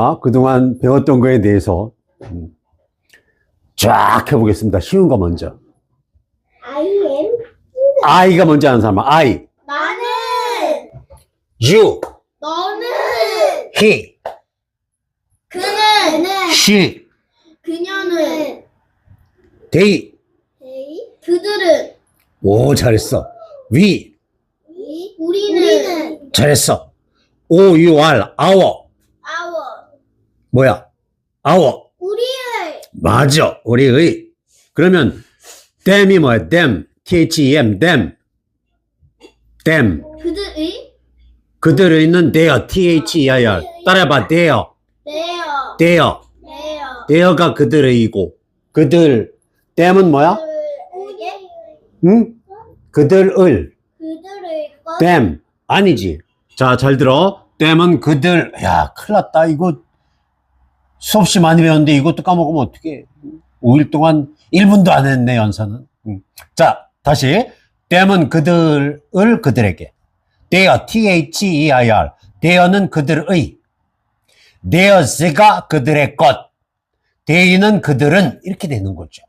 아, 그동안 배웠던 거에 대해서 음, 쫙 해보겠습니다. 쉬운 거 먼저. I am I가 먼저 하는 사람, I. 나는. You, 너는. He, 그는. she, 그녀는. They. 그들은. 오, 잘했어. We, 우리는. 잘했어. O, U, R, our 뭐야? our. 우리의 맞아. 우리의. 그러면 them이 뭐야? them. T-H-E-M, them. them. 그들의 그들의는 their, T-H-E-I-R. 따라해봐, their. 내어 their. 내어 their가 그들의이고. 그들. them은 뭐야? 응? 그들을. 그들의 것 them. 아니지. 자, 잘 들어. them은 그들. 야, 큰일 났다. 이거 수없이 많이 배웠는데 이것도 까먹으면 어떡해. 5일 동안 1분도 안 했네, 연사는. 음. 자, 다시. them은 그들을 그들에게. their, T-H-E-I-R. their는 그들의. theirs가 그들의 것. they는 그들은 이렇게 되는 거죠.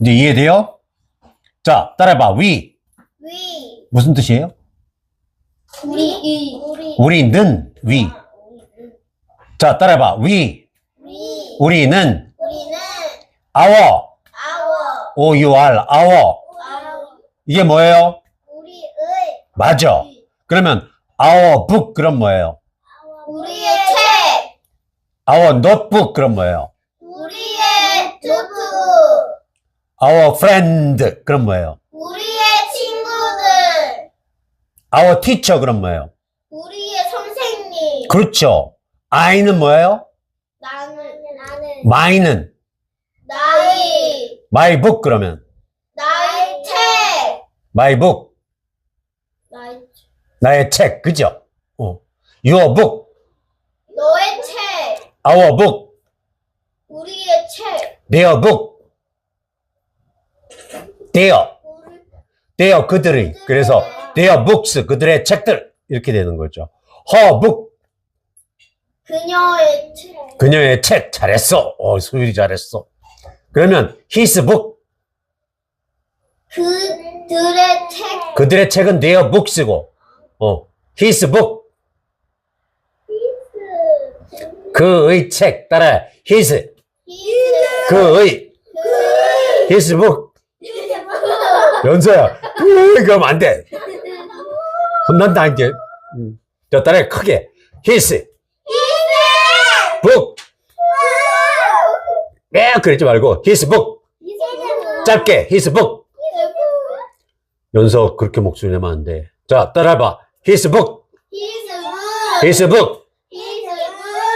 이제 이해돼요? 자, 따라해봐. we. 위 무슨 뜻이에요? 우리 우리 우리는 we. 자, 따라해봐. we. 위 우리는 우리는 our. our O-U-R. our. our 이게 뭐예요? 우리의 맞아. 그러면 our book 그럼 뭐예요? 우리의 책 our notebook 그럼 뭐예요? 우리의 투투 our friend 그럼 뭐예요? 우리의 친구들 our teacher 그럼 뭐예요? 우리의 선생님 그렇죠. I는 뭐예요? My는 나의 my book 그러면 나의 책 my book 나의 나의 책 그죠? 어. your book 너의 책 our book 우리의 책 their book their 우리 their 그들의 그래서 their books 그들의 책들 이렇게 되는 거죠. her book 그녀의 책. 그녀의 책 잘했어. 어 소율이 잘했어. 그러면 his book 그들의 책. 그들의 책은 their books고. 어 his book 그의 책. 따라 his 그의. his book 연서야. 그 그럼 안 돼. 혼난다 이게. 음. 자 따라 크게. his book 예 그러지 말고 his book 짧게 his book 연서 그렇게 목소리 내면 안 돼. 자 따라해봐 his book his book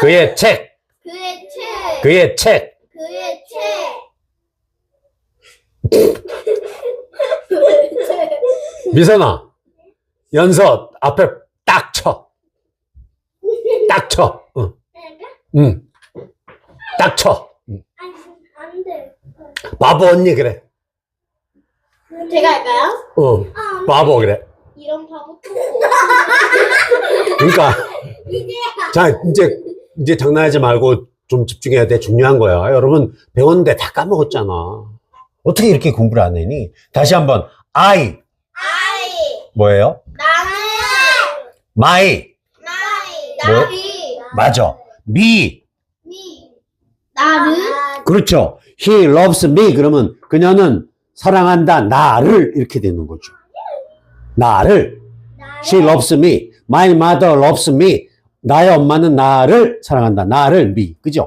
그의 책 그의 책 그의 책 그의 책 미선아 연서 앞에 딱 쳐. 딱 쳐. 응. 응. 딱 쳐. 응. 안돼 바보 언니 그래. 제가 할까요? 어. 바보 그래. 이런 바보 또 그러니까 자 이제 이제 장난하지 말고 좀 집중해야 돼. 중요한 거야. 여러분 배웠는데 다 까먹었잖아. 어떻게 이렇게 공부를 안 했니? 다시 한번 I 아이 뭐예요? 나는 My 나이 뭐? 나비 맞아. Me 미 나를 그렇죠. He loves me 그러면 그녀는 사랑한다 나를 이렇게 되는 거죠. 나를 She loves me. My mother loves me. 나의 엄마는 나를 사랑한다. 나를 me. 그죠?